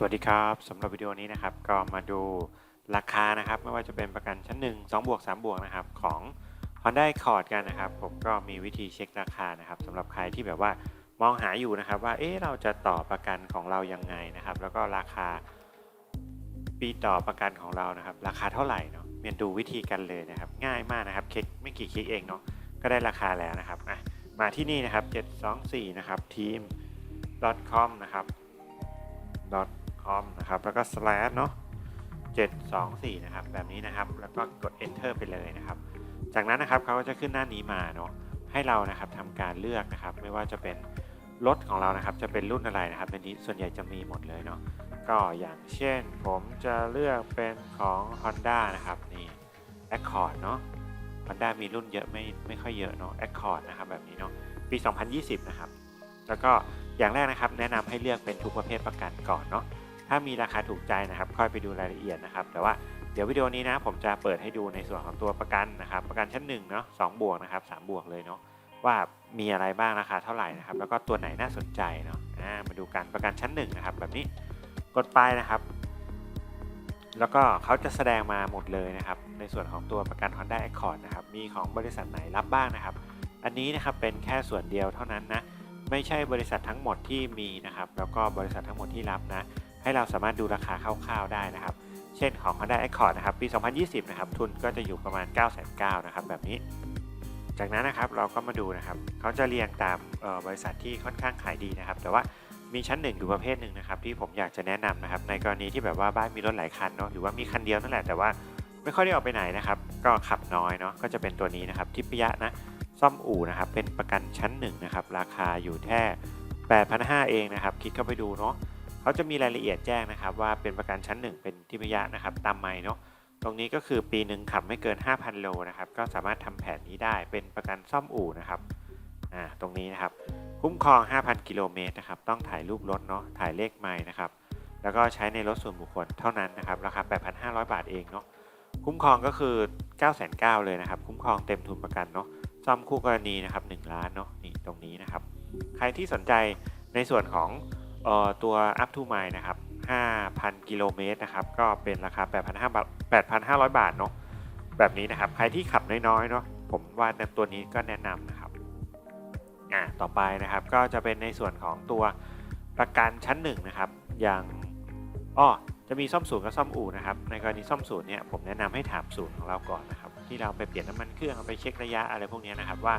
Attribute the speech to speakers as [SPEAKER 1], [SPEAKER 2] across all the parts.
[SPEAKER 1] สวัสดีครับสำหรับวิดีโอนี้นะครับก็มาดูราคานะครับไม่ว่าจะเป็นประกันชั้น 1 2บวก3บวกนะครับของ Honda Accord กันนะครับ ผมก็มีวิธีเช็คราคานะครับสำหรับใครที่แบบว่ามองหาอยู่นะครับ ว่าเอ๊ะเราจะต่อประกันของเรายังไงนะครับ แล้วก็ราคาปีต่อประกันของเรานะครับ ราคาเท่าไหร่เนาะเรียนดูวิธีกันเลยนะครับ ง่ายมากนะครับคลิกไม่กี่คลิกเองเนาะก็ได้ราคาแล้วนะครับมาที่นี่นะครับ 724 นะครับ team com นะครับ com นะครับแล้วก็ slash เนาะ724 นะครับ แบบนี้นะครับ แล้วก็กด enter ไปเลยนะครับ จากนั้นนะครับเขาก็จะขึ้นหน้านี้มาเนาะ ให้เรานะครับทำการเลือกนะครับ ไม่ว่าจะเป็นรถของเรานะครับ จะเป็นรุ่นอะไรนะครับในนี้ส่วนใหญ่จะมีหมดเลยเนาะ ก็อย่างเช่นผมจะเลือกเป็นของ Honda นะครับนี่ Accord เนาะ Honda มีรุ่นเยอะไม่ไม่ค่อยเยอะเนาะ Accord นะครับแบบนี้เนาะ ปี 2020 นะครับ แล้วก็อย่างแรกนะครับแนะนำให้เลือกเป็นทุกประเภทประกันก่อนเนาะ ถ้ามีราคาถูกใจนะครับค่อยไปดูรายละเอียดนะครับ แต่ว่าเดี๋ยววิดีโอนี้นะผมจะเปิดให้ดูในส่วนของตัวประกันนะครับ ประกันชั้น1เนาะสบวกนะครับ3บวกเลยเนาะว่ามีอะไรบ้างราคาเท่าไหร่นะครับ แล้วก็ตัวไหนน่าสนใจเนาะมาดูกันประกันชั้น1นะครับแบบนี้กดไปนะครับ แล้วก็เขาจะแสดงมาหมดเลยนะครับ ในส่วนของตัวประกัน Honda Accord นะครับมีของบริษัทไหนรับบ้างนะครับ อันนี้นะครับเป็นแค่ส่วนเดียวเท่านั้นนะไม่ใช่บริษัททั้งหมดที่มีนะครับ แล้วก็บริษัททั้งหมดที่รับนะ ให้เราสามารถดูราคาคร่าวๆได้นะครับ เช่นของ Honda Accord นะครับ ปี 2020 นะครับ ทุนก็จะอยู่ประมาณ 9 9 0 0นะครับ แบบนี้ จากนั้นนะครับเราก็มาดูนะครับ เขาจะเรียงตามบริษัทที่ค่อนข้างขายดีนะครับ แต่ว่ามีชั้นหนึ่งอยู่ประเภทหนึ่งนะครับ ที่ผมอยากจะแนะนำนะครับ ในกรณีที่แบบว่าบ้านมีรถหลายคันเนาะหรือว่ามีคันเดียวนั่นแหละแต่ว่าไม่ค่อยได้ออกไปไหนนะครับ ก็ขับน้อยเนาะก็จะเป็นตัวนี้นะครับทิพยะนะซ่อมอู่นะครับเป็นประกันชั้นหนึ่งนะครับราคาอยู่แค่8,500เองนะครับคลิกเข้าไปดูเนาะ เขาจะมีรายละเอียดแจ้งนะครับ ว่าเป็นประกันชั้น 1 เป็นทิพยะนะครับ ตามไม่เนาะตรงนี้ก็คือปีหนึ่งขับไม่เกิน 5,000 โลนะครับ ก็สามารถทำแผนนี้ได้เป็นประกันซ่อมอู่นะครับอ่าตรงนี้นะครับ คุ้มครอง 5,000 กิโลเมตรนะครับ ต้องถ่ายรูปรถเนาะถ่ายเลขไม้นะครับ แล้วก็ใช้ในรถส่วนบุคคลเท่านั้นนะครับราคา 8,500 บาทเองเนาะคุ้มครองก็คือ 9,900เลยนะครับ คุ้มครองเต็มทุนประกันเนาะซ่อมคู่กรณีนะครับ1ล้านเนาะนี่ตรงนี้นะครับ ใครที่สนใจในส่วนของ ตัว up to mile นะครับ 5,000 กิโลเมตรนะครับ ก็เป็นราคา 8,500 บาท 8,500 บาทเนาะ แบบนี้นะครับ ใครที่ขับน้อยๆ เนาะ ผมว่าในตัวนี้ก็แนะนำนะครับ อ่า ต่อไปนะครับ ก็จะเป็นในส่วนของตัวประกันชั้น 1 นะครับ อย่างอ้อจะมีซ่อมศูนย์กับซ่อมอู่นะครับ ในกรณีซ่อมศูนย์เนี่ยผมแนะนำให้ถามศูนย์ของเราก่อนนะครับ ที่เราไปเปลี่ยนน้ำมันเครื่องไปเช็คระยะอะไรพวกนี้นะครับว่า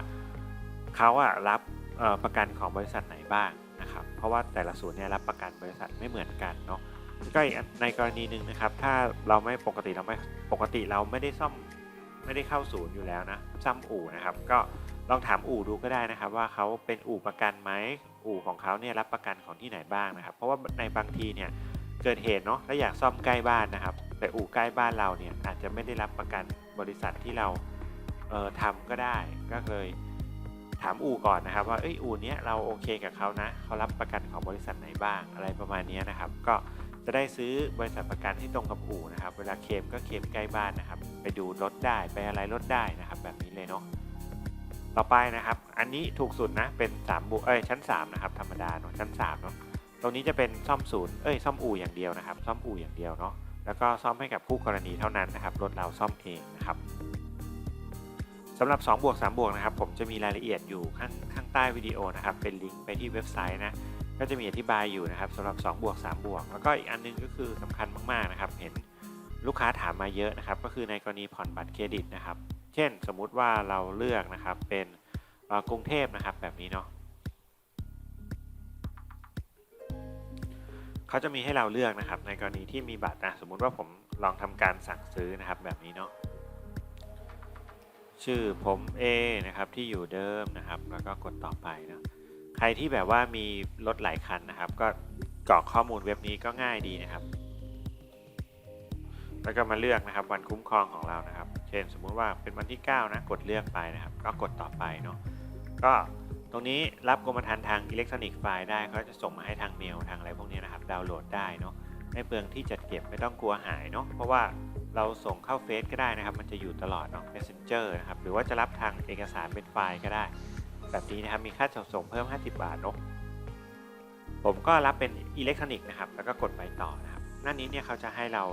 [SPEAKER 1] เขาอะรับประกันของบริษัทไหนบ้าง นะครับ เพราะว่าแต่ละศูนย์เนี่ยรับประกันบริษัทไม่เหมือนกันเนาะก็ในกรณีหนึ่งนะครับ ถ้าเราไม่ปกติเราไม่ปกติเราไม่ได้ซ่อมไม่ได้เข้าศูนย์อยู่แล้วนะซ่อมอู่นะครับ ก็ลองถามอู่ดูก็ได้นะครับ ว่าเขาเป็นอู่ประกันไหมอู่ของเขาเนี่ยรับประกันของที่ไหนบ้างนะครับ เพราะว่าในบางทีเนี่ยเกิดเหตุเนาะแล้วอยากซ่อมใกล้บ้านนะครับ แต่อู่ใกล้บ้านเราเนี่ยอาจจะไม่ได้รับประกันบริษัทที่เราเอ่อทำก็ได้ก็เลย ถามอู่ก่อนนะครับ ว่าเอ้ยอู่เนี้ยเราโอเคกับเขานะเขารับประกันของบริษัทไหนบ้างอะไรประมาณนี้นะครับ ก็จะได้ซื้อบริษัทประกันที่ตรงกับอู่นะครับ เวลาเคลมก็เคลมใกล้บ้านนะครับ ไปดูรถได้ไปอะไรรถได้นะครับ แบบนี้เลยเนาะต่อไปนะครับ อันนี้ถูกสุดนะเป็น3บวกเอ้ยชั้น 3 นะครับ ธรรมดาเนาะชั้น3เนาะตรงนี้จะเป็นซ่อมศูนย์เอ้ยซ่อมอู่อย่างเดียวนะครับ ซ่อมอู่อย่างเดียวเนาะแล้วก็ซ่อมให้กับผู้กรณีเท่านั้นนะครับรถเราซ่อมเองนะครับ สำหรับ2บวก3บวกนะครับผมจะมีรายละเอียดอยู่ข้างข้างใต้วิดีโอนะครับเป็นลิงก์ไปที่เว็บไซต์นะก็จะมีอธิบายอยู่นะครับสำหรับ2บวก3บวกแล้วก็อีกอันนึงก็คือสำคัญมากๆนะครับ เห็นลูกค้าถามมาเยอะนะครับ ก็คือในกรณีผ่อนบัตรเครดิตนะครับ เช่น สมมุติว่าเราเลือกนะครับเป็นกรุงเทพนะครับแบบนี้เนาะเขาจะมีให้เราเลือกนะครับ ในกรณีที่มีบัตรนะสมมุติว่าผมลองทำการสั่งซื้อนะครับแบบนี้เนาะ ชื่อผม A นะครับที่อยู่เดิมนะครับ แล้วก็กดต่อไปนะใครที่แบบว่ามีรถหลายคันนะครับ ก็กรอกข้อมูลเว็บนี้ก็ง่ายดีนะครับ แล้วก็มาเลือกนะครับวันคุ้มครองของเรานะครับ เช่นสมมุติว่าเป็นวันที่ 9 นะ กดเลือกไปนะครับ ก็กดต่อไปเนาะก็ตรงนี้รับกรมธรรม์ทางอิเล็กทรอนิกส์ไฟล์ได้เขาจะส่งมาให้ทางเมลทางอะไรพวกนี้นะครับดาวน์โหลดได้เนาะไม่เปลืองที่จัดเก็บไม่ต้องกลัวหายเนาะเพราะว่า เราส่งเข้าเฟซก็ได้นะครับ มันจะอยู่ตลอดเนาะ Messenger นะครับ หรือว่าจะรับทางเอกสารเป็นไฟล์ก็ได้ แบบนี้นะครับ มีค่าจัดส่งเพิ่ม 50 บาทเนาะ ผมก็รับเป็นอิเล็กทรอนิกส์นะครับ แล้วก็กดไปต่อนะครับ หน้านี้เนี่ยเขาจะให้เรา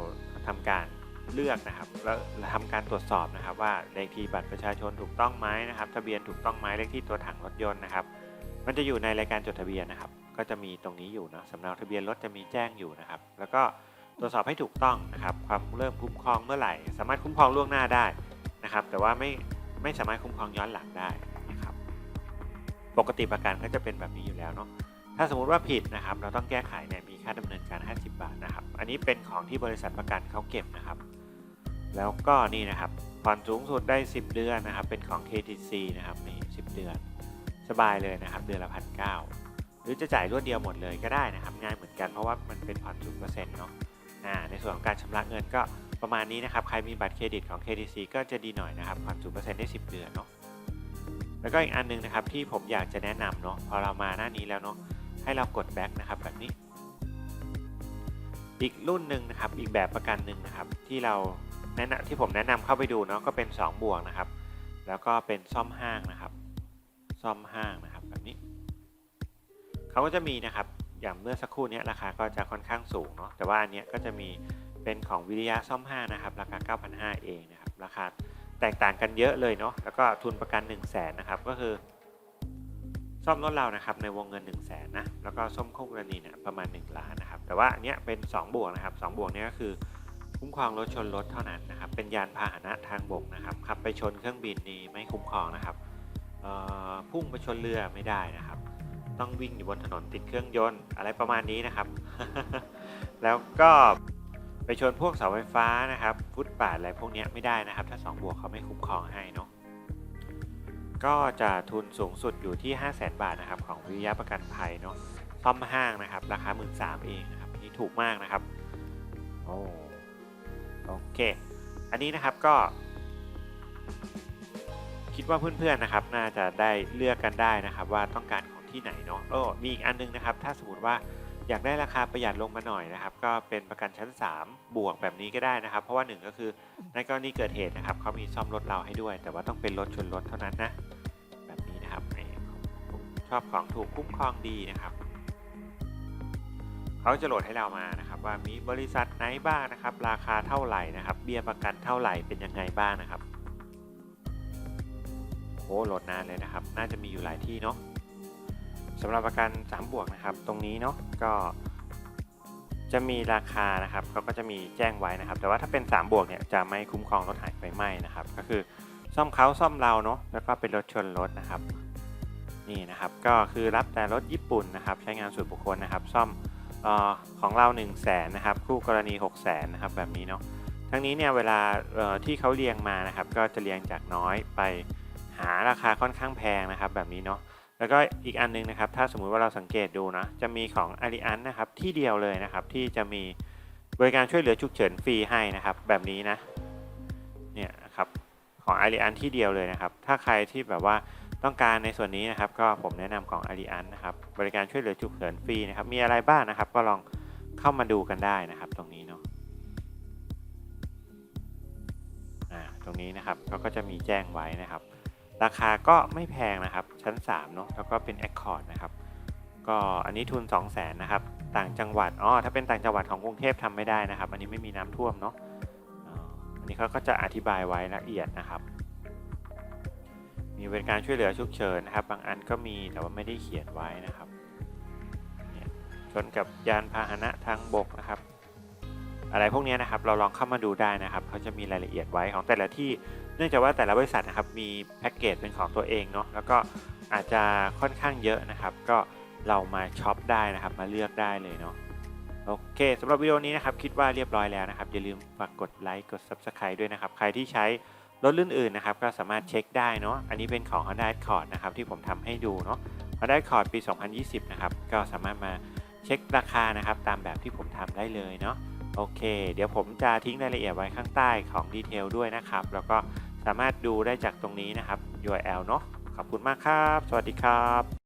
[SPEAKER 1] ทำการเลือกนะครับ แล้วทำการตรวจสอบนะครับ ว่าเลขที่บัตรประชาชนถูกต้องไหมนะครับ ทะเบียนถูกต้องไหมเลขที่ตัวถังรถยนต์นะครับ มันจะอยู่ในรายการจดทะเบียนนะครับ ก็จะมีตรงนี้อยู่นะสำเนาทะเบียนรถจะมีแจ้งอยู่นะครับ แล้วก็ ตรวจสอบให้ถูกต้องนะครับ ความเริ่มคุ้มครองเมื่อไหร่ สามารถคุ้มครองล่วงหน้าได้นะครับ แต่ว่าไม่ไม่สามารถคุ้มครองย้อนหลังได้นะครับ ปกติประกันก็จะเป็นแบบนี้อยู่แล้วเนาะถ้าสมมติว่าผิดนะครับ เราต้องแก้ไขเนี่ยมีค่าดำเนินการ 50 บาทนะครับ อันนี้เป็นของที่บริษัทประกันเขาเก็บนะครับ แล้วก็นี่นะครับผ่อนสูงสุดได้ 10 เดือนนะครับ เป็นของ KTC นะครับนี่10 เดือน สบายเลยนะครับ เดือนละพันเหรือจะจ่ายรวดเดียวหมดเลยก็ได้นะครับ ง่ายเหมือนกันเพราะว่ามันเป็นผ่อนศูนเปอร์เซ็นต์เนาะ ในส่วนของการชำระเงินก็ประมาณนี้นะครับ ใครมีบัตรเครดิตของ KTC ก็จะดีหน่อยนะครับผ่อนศูนเปอร์เซ็นต์ได้ 10 เดือนเนาะ แล้วก็อีกอันหนึงนะครับที่ผมอยากจะแนะนำเนาะพอเรามาหน้านี้แล้วเนาะให้เรากดแบ็กนะครับแบบนี้ อีกรุ่นหนึ่งนะครับอีกแบบประกันหนึ่งนะครับที่เราแนะนำที่ผมแนะนำเข้าไปดูเนาะก็เป็น 2 บวกนะครับ แล้วก็เป็นซ่อมห้างนะครับ ซ่อมห้างนะครับแบบนี้ เขาก็จะมีนะครับ อย่างเมื่อสักครู่นี้ราคาก็จะค่อนข้างสูงเนาะแต่ว่าอันเนี้ยก็จะมีเป็นของวิริยะซ่อมห้านะครับ ราคา 9,500 เองนะครับ ราคาแตกต่างกันเยอะเลยเนาะแล้วก็ทุนประกัน 1 0 0 0 0แสนนะครับ ก็คือ ซ่อมรถเรานะครับในวงเงิน 1 0 0 0 0แสนนะแล้วก็ซ่อมคู่กรณีเนี่ยประมาณ 1 ล้านนะครับ แต่ว่าอันเนี้ยเป็น 2 บวกนะครับ2บวกเนี้ยก็คือคุ้มครองรถชนรถเท่านั้นนะครับ เป็นยานพาหนะทางบกนะครับขับไปชนเครื่องบินนี่ไม่คุ้มครองนะครับพุ่งไปชนเรือไม่ได้นะครับ ต้องวิ่งอยู่บนถนนติดเครื่องยนต์อะไรประมาณนี้นะครับ แล้วก็ไปชนพวกเสาไฟฟ้านะครับ ฟุตบาทอะไรพวกนี้ไม่ได้นะครับ ถ้า 2 บวกเขาไม่คุ้มครองให้เนาะก็จะทุนสูงสุดอยู่ที่ 5 0 0 0 0 0บาทนะครับ ของวิริยะประกันภัยเนาะซ่อมห้างนะครับ ราคา 1 3ื่นเองนะครับนี่ถูกมากนะครับโอ้โอเค อันนี้นะครับก็ คิดว่าเพื่อนๆนะครับ น่าจะได้เลือกกันได้นะครับ ว่าต้องการ ที่ไหนเนาะโอ้มีอีกอันนึงนะครับ ถ้าสมมติว่าอยากได้ราคาประหยัดลงมาหน่อยนะครับ ก็เป็นประกันชั้น 3 บวกแบบนี้ก็ได้นะครับ เพราะว่าหนึ่งก็คือในกรณีเกิดเหตุนะครับเขามีซ่อมรถเราให้ด้วย แต่ว่าต้องเป็นรถชนรถเท่านั้นนะแบบนี้นะครับนี่ผมชอบของถูกคุ้มครองดีนะครับเขาจะโหลดให้เรามานะครับ ว่ามีบริษัทไหนบ้างนะครับ ราคาเท่าไหร่นะครับ เบี้ยประกันเท่าไหร่เป็นยังไงบ้างนะครับโอ้โหลดนานเลยนะครับ น่าจะมีอยู่หลายที่เนาะ สำหรับประกัน3บวกนะครับ ตรงนี้เนาะก็จะมีราคานะครับเขาก็จะมีแจ้งไว้นะครับ แต่ว่าถ้าเป็น 3 บวกเนี่ยจะไม่คุ้มครองรถหายไฟไหม้นะครับ ก็คือซ่อมเขาซ่อมเราเนาะแล้วก็เป็นรถชนรถนะครับ นี่นะครับก็คือรับแต่รถญี่ปุ่นนะครับ ใช้งานส่วนบุคคลนะครับ ซ่อมออของเรา 1 0 0 0 0แสนนะครับคู่กรณี 6 0 0แสนนะครับแบบนี้เนาะทั้งนี้เนี่ยเวลาที่เขาเรียงมานะครับ ก็จะเรียงจากน้อยไปหาราคาค่อนข้างแพงนะครับ แบบนี้เนาะ แล้วก็อีกอันนึงนะครับ ถ้าสมมุติว่าเราสังเกตดูนะ จะมีของอาริอันนะครับ ที่เดียวเลยนะครับ ที่จะมีบริการช่วยเหลือฉุกเฉินฟรีให้นะครับ แบบนี้นะ เนี่ยครับของอาริอันที่เดียวเลยนะครับ ถ้าใครที่แบบว่าต้องการในส่วนนี้นะครับ ก็ผมแนะนำของ a r i a n นะครับ บริการช่วยเหลือฉุกเฉินฟรีนะครับ มีอะไรบ้างนะครับ ก็ลองเข้ามาดูกันได้นะครับ ตรงนี้เนาะอ่าตรงนี้นะครับเขาก็จะมีแจ้งไว้นะครับ ราคาก็ไม่แพงนะครับ ชั้น3เนาะแล้วก็เป็น Accord นะครับก็อันนี้ทุน 2 0 0แสนนะครับ ต่างจังหวัดอ๋อถ้าเป็นต่างจังหวัดของกรุงเทพทำไม่ได้นะครับ อันนี้ไม่มีน้ำท่วมเนาะอันนี้เขาก็จะอธิบายไว้ละเอียดนะครับ มีบริการช่วยเหลือฉุกเฉินนะครับ บางอันก็มีแต่ว่าไม่ได้เขียนไว้นะครับเนี่ยชนกับยานพาหนะทางบกนะครับ อะไรพวกนี้นะครับเราลองเข้ามาดูได้นะครับเขาจะมีรายละเอียดไว้ของแต่ละที่ เนื่องจากว่าแต่ละบริษัทนะครับมีแพ็กเกจเป็นของตัวเองเนาะแล้วก็อาจจะค่อนข้างเยอะนะครับ ก็เรามาช็อปได้นะครับ มาเลือกได้เลยเนาะโอเคสำหรับวิดีโอนี้นะครับคิดว่าเรียบร้อยแล้วนะครับอย่าลืมฝากกดไลค์กด Subscribe ด้วยนะครับ ใครที่ใช้รถรุ่นอื่นนะครับก็สามารถเช็คได้เนาะอันนี้เป็นของ Honda Accord นะครับที่ผมทำให้ดูเนาะ Honda Accord ปี 2020 นะครับก็สามารถมาเช็คราคานะครับตามแบบที่ผมทำได้เลยเนาะโอเค เดี๋ยวผมจะทิ้งรายละเอียดไว้ข้างใต้ของดีเทลด้วยนะครับ แล้วก็ สามารถดูได้จากตรงนี้นะครับ URL เนาะขอบคุณมากครับ สวัสดีครับ